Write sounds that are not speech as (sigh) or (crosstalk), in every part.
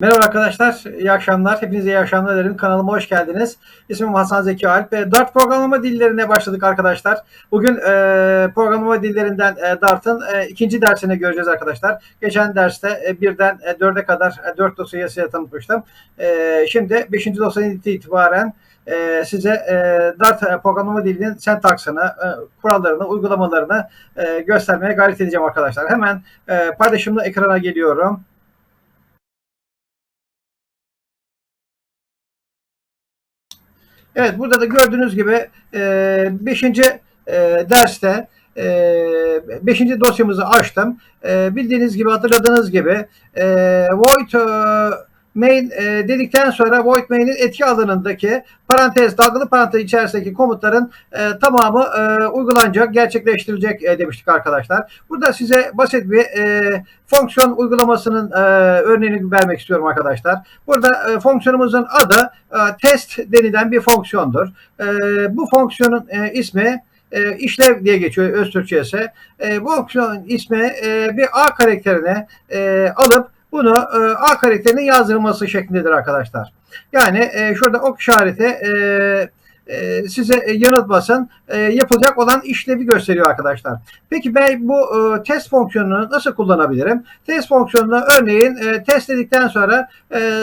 Merhaba arkadaşlar, iyi akşamlar. Hepinize iyi akşamlar dilerim. Kanalıma hoş geldiniz. İsmim Hasan Zeki Alp. E, Dart programlama dillerine başladık arkadaşlar. Bugün e, programlama dillerinden e, Dart'ın e, ikinci dersini göreceğiz arkadaşlar. Geçen derste e, birden e, dörde kadar e, dört dosyayı size tanıtmıştım. E, şimdi beşinci dosyadan itibaren e, size e, Dart e, programlama dilinin sentaksını, e, kurallarını, uygulamalarını e, göstermeye gayret edeceğim arkadaşlar. Hemen e, paylaşımla ekrana geliyorum. Evet burada da gördüğünüz gibi 5. derste 5. dosyamızı açtım. E, bildiğiniz gibi hatırladığınız gibi e, void e, main e, dedikten sonra void main'in etki alanındaki parantez, dalgalı parantez içerisindeki komutların e, tamamı e, uygulanacak, gerçekleştirilecek e, demiştik arkadaşlar. Burada size basit bir e, fonksiyon uygulamasının e, örneğini vermek istiyorum arkadaşlar. Burada e, fonksiyonumuzun adı e, test denilen bir fonksiyondur. E, bu fonksiyonun e, ismi e, işlev diye geçiyor öz Türkçesi. E, bu fonksiyon ismi e, bir A karakterini e, alıp bunu e, A karakterinin yazdırılması şeklindedir arkadaşlar. Yani e, şurada ok işareti e, e, size yanıltmasın e, yapılacak olan işlevi gösteriyor arkadaşlar. Peki ben bu e, test fonksiyonunu nasıl kullanabilirim? Test fonksiyonunu örneğin e, test dedikten sonra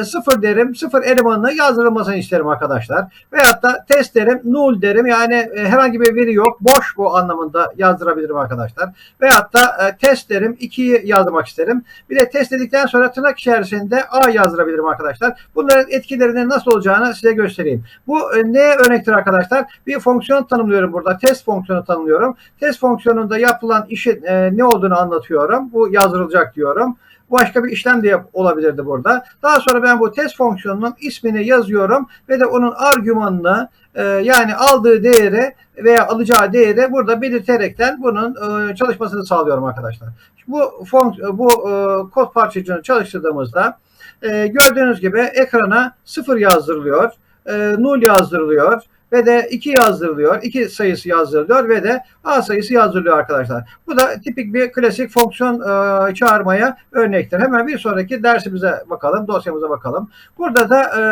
sıfır derim, sıfır elemanını yazdırılmasını isterim arkadaşlar. Veyahut da test derim, null derim yani herhangi bir veri yok, boş bu anlamında yazdırabilirim arkadaşlar. Veyahut da test derim, 2'yi yazmak isterim. Bir de test dedikten sonra tırnak içerisinde A yazdırabilirim arkadaşlar. Bunların etkilerinin nasıl olacağını size göstereyim. Bu e, neye örnektir arkadaşlar? Bir fonksiyon tanımlıyorum burada. Test fonksiyonu tanımlıyorum. Test fonksiyonunda yapılan işin e, ne olduğunu anlatıyorum. Bu yazdırılacak diyorum. Başka bir işlem de olabilirdi burada. Daha sonra ben bu test fonksiyonunun ismini yazıyorum ve de onun argümanını e, yani aldığı değeri veya alacağı değeri burada belirterekten bunun e, çalışmasını sağlıyorum arkadaşlar. Bu bu e, kod parçacığını çalıştırdığımızda e, gördüğünüz gibi ekrana 0 yazdırılıyor, e, null yazdırılıyor ve de 2 yazdırılıyor. 2 sayısı yazdırılıyor ve de A sayısı yazdırılıyor arkadaşlar. Bu da tipik bir klasik fonksiyon e, çağırmaya örnektir. Hemen bir sonraki dersimize bakalım, dosyamıza bakalım. Burada da e,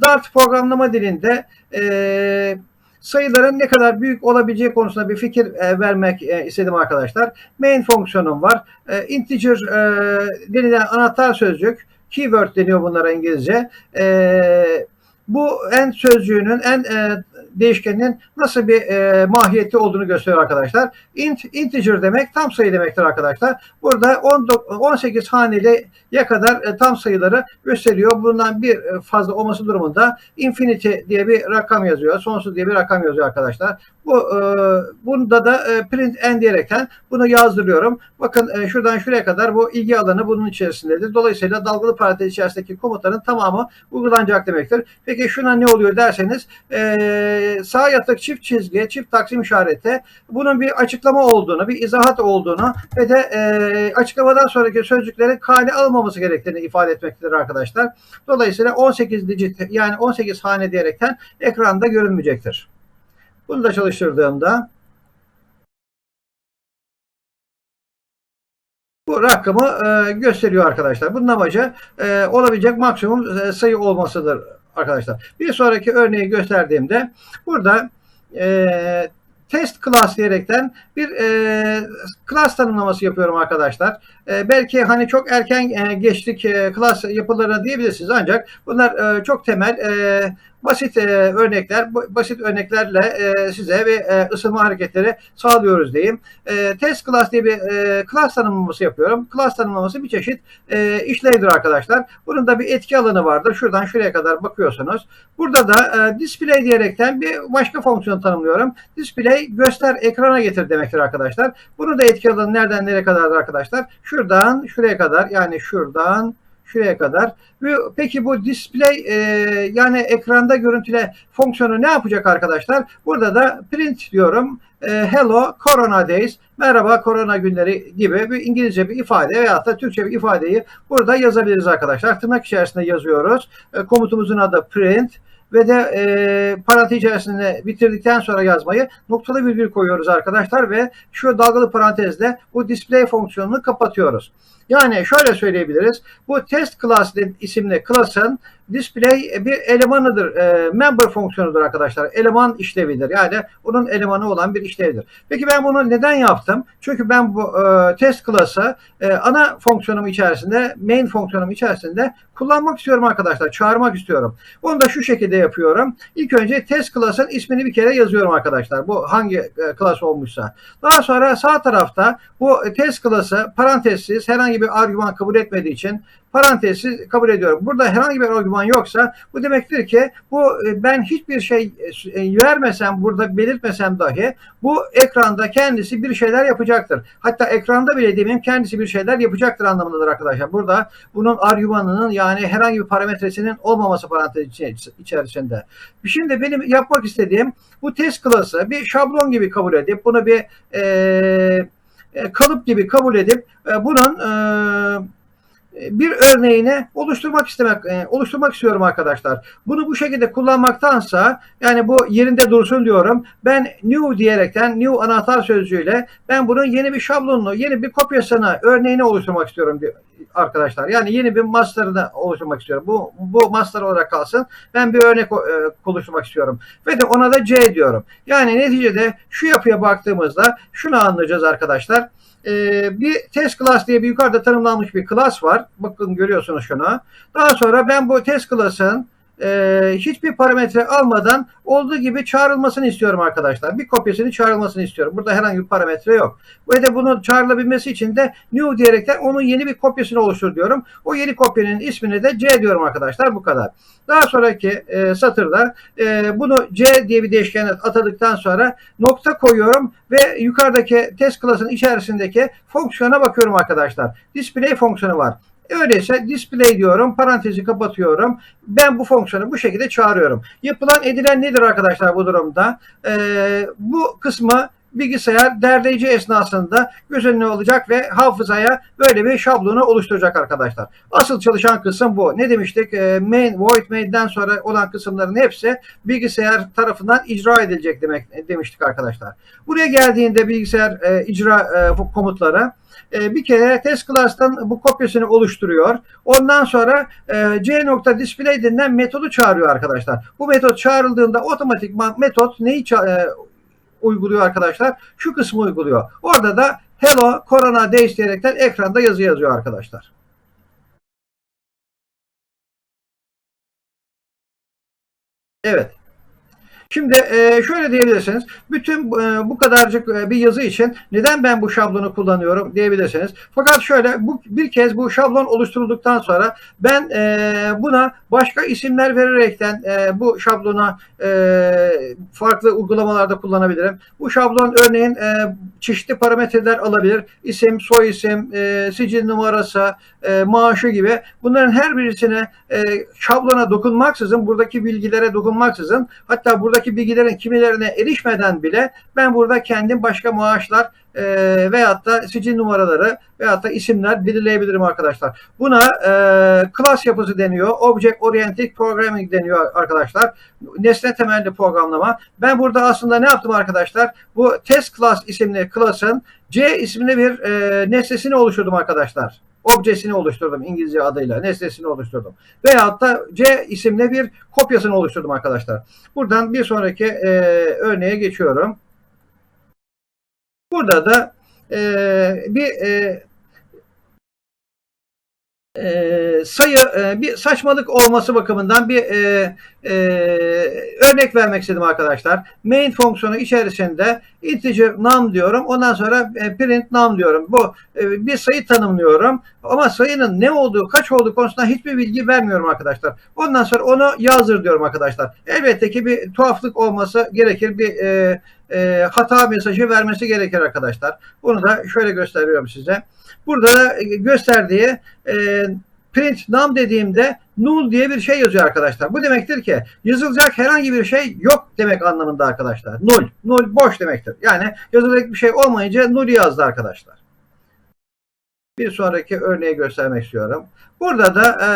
Dart programlama dilinde e, sayıların ne kadar büyük olabileceği konusunda bir fikir e, vermek e, istedim arkadaşlar. Main fonksiyonum var. E, integer e, denilen anahtar sözcük, keyword deniyor bunlara İngilizce. E, bu en sözcüğünün en e, değişkeninin nasıl bir e, mahiyeti olduğunu gösteriyor arkadaşlar. Int, integer demek tam sayı demektir arkadaşlar. Burada 10, 18 haneliye kadar e, tam sayıları gösteriyor. Bundan bir e, fazla olması durumunda infinity diye bir rakam yazıyor. Sonsuz diye bir rakam yazıyor arkadaşlar. Bu e, bunda da e, print n diyerekten bunu yazdırıyorum. Bakın e, şuradan şuraya kadar bu ilgi alanı bunun içerisindedir. Dolayısıyla dalgalı parantez içerisindeki komutların tamamı uygulanacak demektir. Peki şuna ne oluyor derseniz e, sağ yatık çift çizgi, çift taksim işareti bunun bir açıklama olduğunu, bir izahat olduğunu ve de e, açıklamadan sonraki sözcüklerin kale alınmaması gerektiğini ifade etmektedir arkadaşlar. Dolayısıyla 18 digit yani 18 hane diyerekten ekranda görünmeyecektir. Bunu da çalıştırdığımda bu rakamı e, gösteriyor arkadaşlar. Bunun amacı e, olabilecek maksimum sayı olmasıdır arkadaşlar. Bir sonraki örneği gösterdiğimde burada e, test class diyerekten bir e, class tanımlaması yapıyorum arkadaşlar. E, belki hani çok erken e, geçtik e, class yapılarına diyebilirsiniz ancak bunlar çok temel basit örnekler, basit örneklerle size bir e, ısınma hareketleri sağlıyoruz diyeyim. Test class diye bir e, class tanımlaması yapıyorum. Class tanımlaması bir çeşit işlevdir arkadaşlar. Bunun da bir etki alanı vardır. Şuradan şuraya kadar bakıyorsunuz. Burada da display diyerekten bir başka fonksiyon tanımlıyorum. Display göster ekrana getir demektir arkadaşlar. Bunu da etki alanı nereden nereye kadardır arkadaşlar? Şuradan şuraya kadar yani şuradan şuraya kadar. Peki bu display e, yani ekranda görüntüle fonksiyonu ne yapacak arkadaşlar? Burada da print diyorum. E, hello corona days. Merhaba korona günleri gibi bir İngilizce bir ifade veyahut da Türkçe bir ifadeyi burada yazabiliriz arkadaşlar. Tırnak içerisinde yazıyoruz. E, komutumuzun adı print ve de e, parantez içerisinde bitirdikten sonra yazmayı noktalı virgül koyuyoruz arkadaşlar ve şu dalgalı parantezle bu display fonksiyonunu kapatıyoruz. Yani şöyle söyleyebiliriz. Bu test class isimli class'ın display bir elemanıdır. E, member fonksiyonudur arkadaşlar. Eleman işlevidir. Yani onun elemanı olan bir işlevdir. Peki ben bunu neden yaptım? Çünkü ben bu e, test class'ı e, ana fonksiyonum içerisinde, main fonksiyonum içerisinde kullanmak istiyorum arkadaşlar. Çağırmak istiyorum. Onu da şu şekilde yapıyorum. İlk önce test class'ın ismini bir kere yazıyorum arkadaşlar. Bu hangi e, class olmuşsa. Daha sonra sağ tarafta bu test class'ı parantezsiz herhangi bir argüman kabul etmediği için parantezsiz kabul ediyorum. Burada herhangi bir argüman yoksa bu demektir ki bu e, ben hiçbir şey e, vermesem burada belirtmesem dahi bu ekranda kendisi bir şeyler yapacaktır. Hatta ekranda bile demeyeyim kendisi bir şeyler yapacaktır anlamındadır arkadaşlar. Burada bunun argümanının yani herhangi bir parametresinin olmaması parantez içerisinde. Şimdi benim yapmak istediğim bu test class'ı bir şablon gibi kabul edip bunu bir e, kalıp gibi kabul edip e, bunun e, bir örneğini oluşturmak istemek e, oluşturmak istiyorum arkadaşlar. Bunu bu şekilde kullanmaktansa yani bu yerinde dursun diyorum. Ben new diyerekten new anahtar sözcüğüyle ben bunun yeni bir şablonunu, yeni bir kopyasını, örneğini oluşturmak istiyorum arkadaşlar. Yani yeni bir master'ını oluşturmak istiyorum. Bu bu master olarak kalsın. Ben bir örnek e, oluşturmak istiyorum. Ve de ona da C diyorum. Yani neticede şu yapıya baktığımızda şunu anlayacağız arkadaşlar e, bir test class diye bir yukarıda tanımlanmış bir class var. Bakın görüyorsunuz şunu. Daha sonra ben bu test class'ın e, hiçbir parametre almadan olduğu gibi çağrılmasını istiyorum arkadaşlar. Bir kopyasını çağrılmasını istiyorum. Burada herhangi bir parametre yok. Ve de bunu çağrılabilmesi için de new diyerekten onun yeni bir kopyasını oluştur diyorum. O yeni kopyanın ismini de C diyorum arkadaşlar. Bu kadar. Daha sonraki e, satırda e, bunu C diye bir değişkene atadıktan sonra nokta koyuyorum ve yukarıdaki test class'ın içerisindeki fonksiyona bakıyorum arkadaşlar. Display fonksiyonu var. Öyleyse display diyorum, parantezi kapatıyorum. Ben bu fonksiyonu bu şekilde çağırıyorum. Yapılan edilen nedir arkadaşlar bu durumda? Ee, bu kısmı bilgisayar derleyici esnasında göz önüne olacak ve hafızaya böyle bir şablonu oluşturacak arkadaşlar. Asıl çalışan kısım bu. Ne demiştik? E, main, void main'den sonra olan kısımların hepsi bilgisayar tarafından icra edilecek demek demiştik arkadaşlar. Buraya geldiğinde bilgisayar e, icra e, komutları e, bir kere test class'tan bu kopyasını oluşturuyor. Ondan sonra e, c.display denilen metodu çağırıyor arkadaşlar. Bu metot çağrıldığında otomatik metot neyi e, uyguluyor arkadaşlar? Şu kısmı uyguluyor. Orada da Hello Corona Days diyerekten ekranda yazı yazıyor arkadaşlar. Evet. Şimdi e, şöyle diyebilirsiniz. Bütün e, bu kadarcık e, bir yazı için neden ben bu şablonu kullanıyorum diyebilirsiniz. Fakat şöyle bu bir kez bu şablon oluşturulduktan sonra ben buna başka isimler vererekten bu şablona farklı uygulamalarda kullanabilirim. Bu şablon örneğin çeşitli parametreler alabilir. İsim, soy isim, sicil numarası, maaşı gibi. Bunların her birisine şablona dokunmaksızın, buradaki bilgilere dokunmaksızın hatta burada buradaki bilgilerin kimilerine erişmeden bile ben burada kendim başka maaşlar e, veyahut da sicil numaraları veyahut da isimler belirleyebilirim arkadaşlar. Buna e, class yapısı deniyor. Object Oriented Programming deniyor arkadaşlar. Nesne temelli programlama. Ben burada aslında ne yaptım arkadaşlar? Bu test class isimli class'ın C isimli bir e, nesnesini oluşturdum arkadaşlar objesini oluşturdum İngilizce adıyla. Nesnesini oluşturdum. Veyahut da C isimli bir kopyasını oluşturdum arkadaşlar. Buradan bir sonraki e, örneğe geçiyorum. Burada da e, bir e, e, sayı e, bir saçmalık olması bakımından bir e, e, örnek vermek istedim arkadaşlar. Main fonksiyonu içerisinde integer num diyorum. Ondan sonra e, print num diyorum. Bu e, bir sayı tanımlıyorum. Ama sayının ne olduğu, kaç olduğu konusunda hiçbir bilgi vermiyorum arkadaşlar. Ondan sonra onu yazdır diyorum arkadaşlar. Elbette ki bir tuhaflık olması gerekir. Bir e, e, hata mesajı vermesi gerekir arkadaşlar. Bunu da şöyle gösteriyorum size. Burada gösterdiği e, print num dediğimde null diye bir şey yazıyor arkadaşlar. Bu demektir ki yazılacak herhangi bir şey yok demek anlamında arkadaşlar. Null. Null boş demektir. Yani yazılacak bir şey olmayınca null yazdı arkadaşlar. Bir sonraki örneği göstermek istiyorum. Burada da e,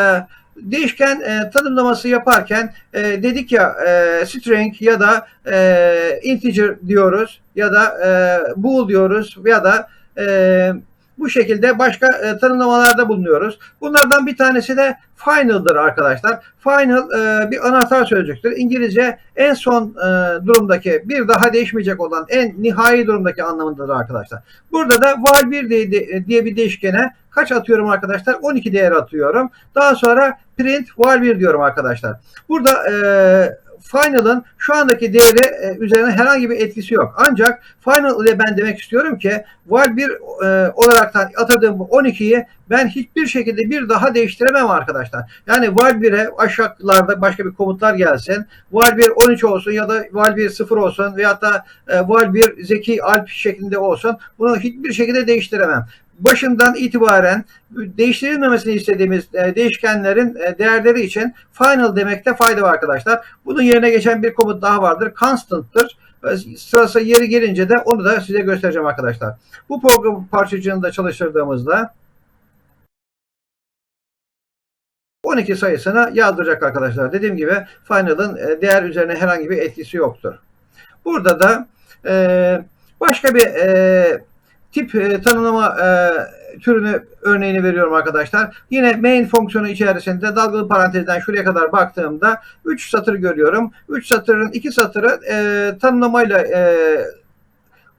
değişken e, tanımlaması yaparken e, dedik ya e, string ya da e, integer diyoruz ya da e, bool diyoruz ya da e, bu şekilde başka e, tanımlamalarda bulunuyoruz. Bunlardan bir tanesi de final'dır arkadaşlar. Final e, bir anahtar sözcüktür. İngilizce en son e, durumdaki bir daha değişmeyecek olan en nihai durumdaki anlamındadır arkadaşlar. Burada da val 1 diye, diye bir değişkene kaç atıyorum arkadaşlar? 12 değer atıyorum. Daha sonra print val 1 diyorum arkadaşlar. Burada e, Final'ın şu andaki değeri e, üzerine herhangi bir etkisi yok. Ancak Final ile ben demek istiyorum ki val 1 e, olaraktan atadığım bu 12'yi ben hiçbir şekilde bir daha değiştiremem arkadaşlar. Yani val 1'e aşağılarda başka bir komutlar gelsin. Val 1 13 olsun ya da val 1 0 olsun veyahut da e, val 1 zeki alp şeklinde olsun. Bunu hiçbir şekilde değiştiremem başından itibaren değiştirilmemesini istediğimiz e, değişkenlerin e, değerleri için final demekte fayda var arkadaşlar. Bunun yerine geçen bir komut daha vardır. Constant'tır. Sırası yeri gelince de onu da size göstereceğim arkadaşlar. Bu program parçacığını da çalıştırdığımızda 12 sayısını yazdıracak arkadaşlar. Dediğim gibi final'ın e, değer üzerine herhangi bir etkisi yoktur. Burada da başka bir tip e, tanımlama e, türünü örneğini veriyorum arkadaşlar. Yine main fonksiyonu içerisinde dalgalı parantezden şuraya kadar baktığımda 3 satır görüyorum. 3 satırın 2 satırı e, tanımlamayla e,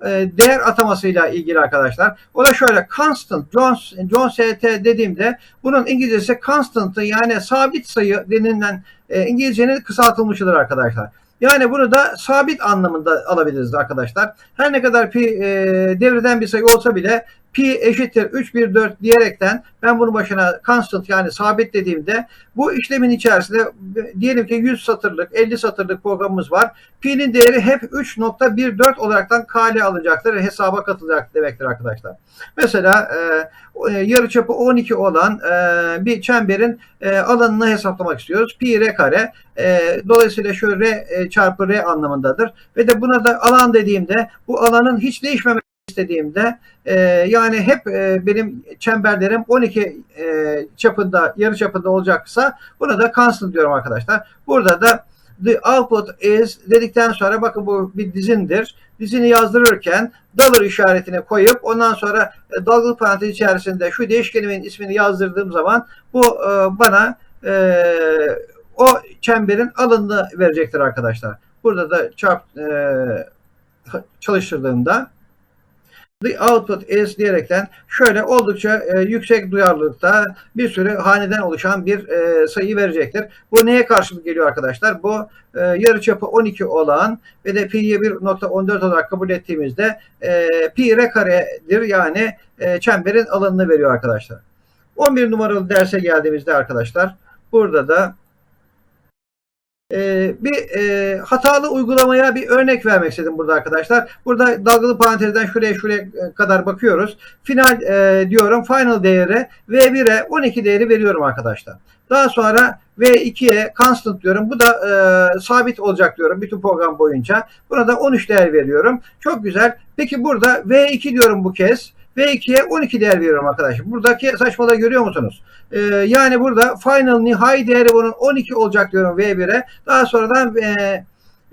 e, değer atamasıyla ilgili arkadaşlar. O da şöyle constant John, John ST dediğimde bunun İngilizcesi constant'ı yani sabit sayı denilen e, İngilizcenin kısaltılmışıdır arkadaşlar. Yani bunu da sabit anlamında alabiliriz arkadaşlar. Her ne kadar pi e, devreden bir sayı olsa bile pi eşittir 3 1 4 diyerekten ben bunu başına constant yani sabit dediğimde bu işlemin içerisinde diyelim ki 100 satırlık 50 satırlık programımız var. Pi'nin değeri hep 3.14 olaraktan kale alacaktır hesaba katılacak demektir arkadaşlar. Mesela e, yarıçapı 12 olan e, bir çemberin e, alanını hesaplamak istiyoruz. Pi r kare. E, dolayısıyla şu r e, çarpı r anlamındadır. Ve de buna da alan dediğimde bu alanın hiç değişmemesi istediğimde e, yani hep e, benim çemberlerim 12 e, çapında yarı çapında olacaksa buna da constant diyorum arkadaşlar. Burada da the output is dedikten sonra bakın bu bir dizindir. Dizini yazdırırken dollar işaretini koyup ondan sonra e, dalgalı parantez içerisinde şu değişkenimin ismini yazdırdığım zaman bu e, bana e, o çemberin alanını verecektir arkadaşlar. Burada da çarp e, çalıştırdığımda The output is diyerekten şöyle oldukça e, yüksek duyarlılıkta bir sürü haneden oluşan bir e, sayı verecektir. Bu neye karşılık geliyor arkadaşlar? Bu e, yarıçapı 12 olan ve de pi'ye 1.14 olarak kabul ettiğimizde e, pi r karedir yani e, çemberin alanını veriyor arkadaşlar. 11 numaralı derse geldiğimizde arkadaşlar burada da e, bir e, hatalı uygulamaya bir örnek vermek istedim burada arkadaşlar. Burada dalgalı parantezden şuraya şuraya kadar bakıyoruz. Final e, diyorum. Final değeri V1'e 12 değeri veriyorum arkadaşlar. Daha sonra V2'ye constant diyorum. Bu da e, sabit olacak diyorum bütün program boyunca. Buna da 13 değer veriyorum. Çok güzel. Peki burada V2 diyorum bu kez. V2'ye 12 değer veriyorum arkadaşlar. Buradaki saçmalığı görüyor musunuz? Ee, yani burada final nihai değeri bunun 12 olacak diyorum V1'e. Daha sonradan e,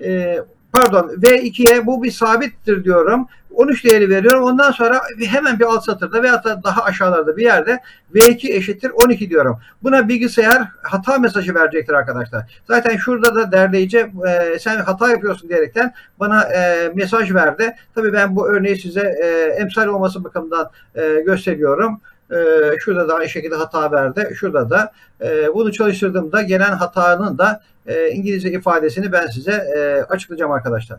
e, pardon V2'ye bu bir sabittir diyorum. 13 değeri veriyorum. Ondan sonra hemen bir alt satırda veya da daha aşağılarda bir yerde V2 eşittir 12 diyorum. Buna bilgisayar hata mesajı verecektir arkadaşlar. Zaten şurada da derleyici e, sen hata yapıyorsun diyerekten bana e, mesaj verdi. Tabii ben bu örneği size e, emsal olması bakımından e, gösteriyorum. E, şurada da aynı şekilde hata verdi. Şurada da e, bunu çalıştırdığımda gelen hatanın da e, İngilizce ifadesini ben size e, açıklayacağım arkadaşlar.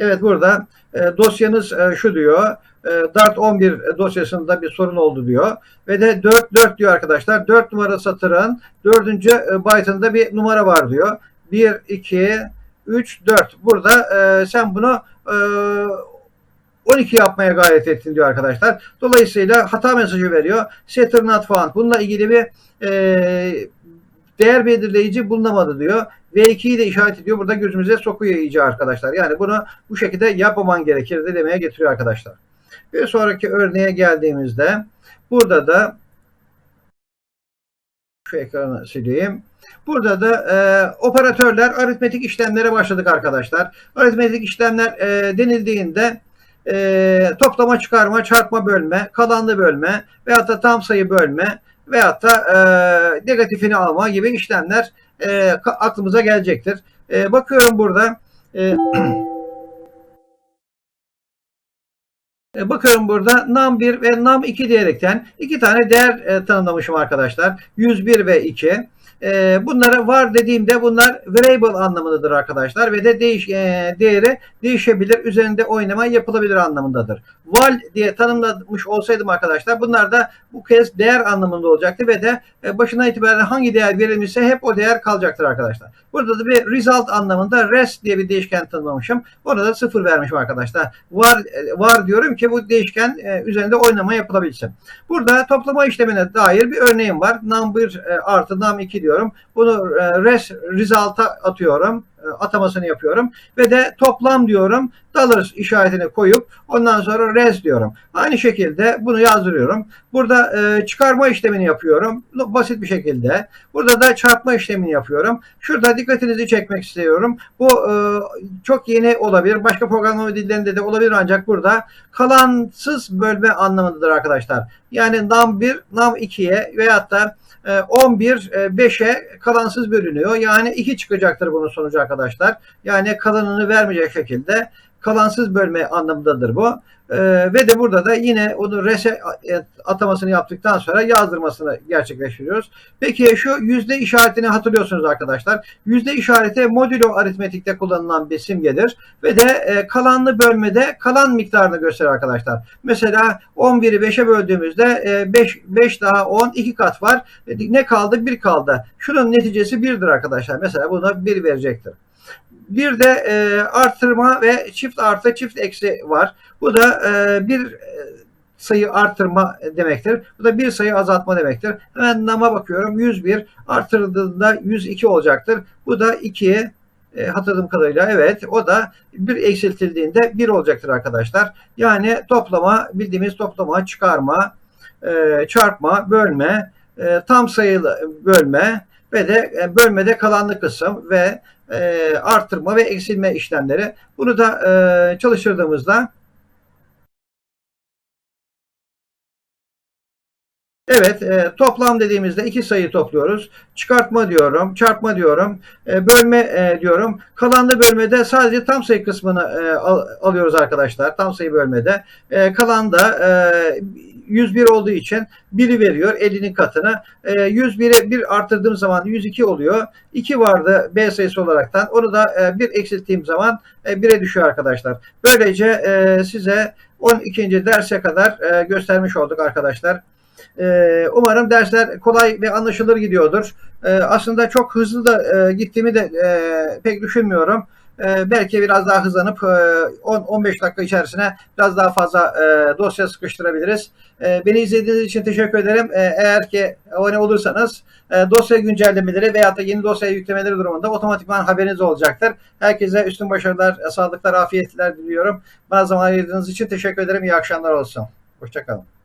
Evet burada e, dosyanız e, şu diyor. E, Dart 11 dosyasında bir sorun oldu diyor. Ve de 4 4 diyor arkadaşlar. 4 numara satırın 4. E, byte'ında bir numara var diyor. 1 2 3 4. Burada e, sen bunu e, 12 yapmaya gayret ettin diyor arkadaşlar. Dolayısıyla hata mesajı veriyor. Setter not found. Bununla ilgili bir e, değer belirleyici bulunamadı diyor. V2'yi de işaret ediyor. Burada gözümüze sokuyor iyice arkadaşlar. Yani bunu bu şekilde yapmaman gerekirdi demeye getiriyor arkadaşlar. Bir sonraki örneğe geldiğimizde burada da şu ekranı sileyim. Burada da e, operatörler aritmetik işlemlere başladık arkadaşlar. Aritmetik işlemler e, denildiğinde e, toplama, çıkarma, çarpma, bölme, kalanlı bölme veyahut da tam sayı bölme veyahut da e, negatifini alma gibi işlemler e, aklımıza gelecektir. E, bakıyorum burada e, (clears throat) E, bakıyorum burada num1 ve num2 diyerekten iki tane değer e, tanımlamışım arkadaşlar. 101 ve 2. E, bunları var dediğimde bunlar variable anlamındadır arkadaşlar ve de değiş, e, değeri değişebilir, üzerinde oynama yapılabilir anlamındadır. Val diye tanımlamış olsaydım arkadaşlar bunlar da bu kez değer anlamında olacaktı ve de e, başına itibaren hangi değer verilmişse hep o değer kalacaktır arkadaşlar. Burada da bir result anlamında res diye bir değişken tanımlamışım. Orada da sıfır vermişim arkadaşlar. Var, e, var diyorum ki bu değişken e, üzerinde oynama yapılabilsin. Burada toplama işlemine dair bir örneğim var. Num1 e, artı num2 diyorum. Bunu e, res result'a atıyorum. E, atamasını yapıyorum. Ve de toplam diyorum. Dollars işaretini koyup ondan sonra res diyorum. Aynı şekilde bunu yazdırıyorum. Burada e, çıkarma işlemini yapıyorum. Basit bir şekilde. Burada da çarpma işlemini yapıyorum. Şurada dikkatinizi çekmek istiyorum. Bu e, çok yeni olabilir. Başka programlama dillerinde de olabilir ancak burada kalansız bölme anlamındadır arkadaşlar. Yani num1, num2'ye veyahut da 11 e, 5'e e, kalansız bölünüyor. Yani 2 çıkacaktır bunun sonucu arkadaşlar. Yani kalanını vermeyecek şekilde kalansız bölme anlamındadır bu. Ee, ve de burada da yine onu rese atamasını yaptıktan sonra yazdırmasını gerçekleştiriyoruz. Peki şu yüzde işaretini hatırlıyorsunuz arkadaşlar. Yüzde işareti modülo aritmetikte kullanılan bir simgedir. Ve de e, kalanlı bölmede kalan miktarını gösterir arkadaşlar. Mesela 11'i 5'e böldüğümüzde e, 5, 5 daha 10 2 kat var. E, ne kaldı? 1 kaldı. Şunun neticesi 1'dir arkadaşlar. Mesela buna 1 verecektir. Bir de e, artırma ve çift artı çift eksi var. Bu da e, bir sayı artırma demektir. Bu da bir sayı azaltma demektir. Hemen nama bakıyorum. 101 artırıldığında 102 olacaktır. Bu da 2'ye e, hatırladığım kadarıyla evet o da bir eksiltildiğinde 1 olacaktır arkadaşlar. Yani toplama bildiğimiz toplama, çıkarma, e, çarpma, bölme, e, tam sayılı bölme ve de e, bölmede kalanlı kısım ve e, artırma ve eksilme işlemleri. Bunu da e, çalıştırdığımızda Evet, e, toplam dediğimizde iki sayı topluyoruz. Çıkartma diyorum, çarpma diyorum, e, bölme e, diyorum. Kalanlı bölmede sadece tam sayı kısmını e, al, alıyoruz arkadaşlar. Tam sayı bölmede. E, kalan da e, 101 olduğu için 1'i veriyor 50'nin katını. E, 101'e 1 arttırdığım zaman 102 oluyor. 2 vardı B sayısı olaraktan. Onu da e, 1 eksilttiğim zaman e, 1'e düşüyor arkadaşlar. Böylece e, size 12. derse kadar e, göstermiş olduk arkadaşlar. E, umarım dersler kolay ve anlaşılır gidiyordur. E, aslında çok hızlı da e, gittiğimi de pek düşünmüyorum. E, belki biraz daha hızlanıp e, 10-15 dakika içerisine biraz daha fazla e, dosya sıkıştırabiliriz. E, beni izlediğiniz için teşekkür ederim. E, eğer ki abone olursanız e, dosya güncellemeleri veya da yeni dosya yüklemeleri durumunda otomatikman haberiniz olacaktır. Herkese üstün başarılar, sağlıklar, afiyetler diliyorum. Bana zaman ayırdığınız için teşekkür ederim. İyi akşamlar olsun. Hoşçakalın.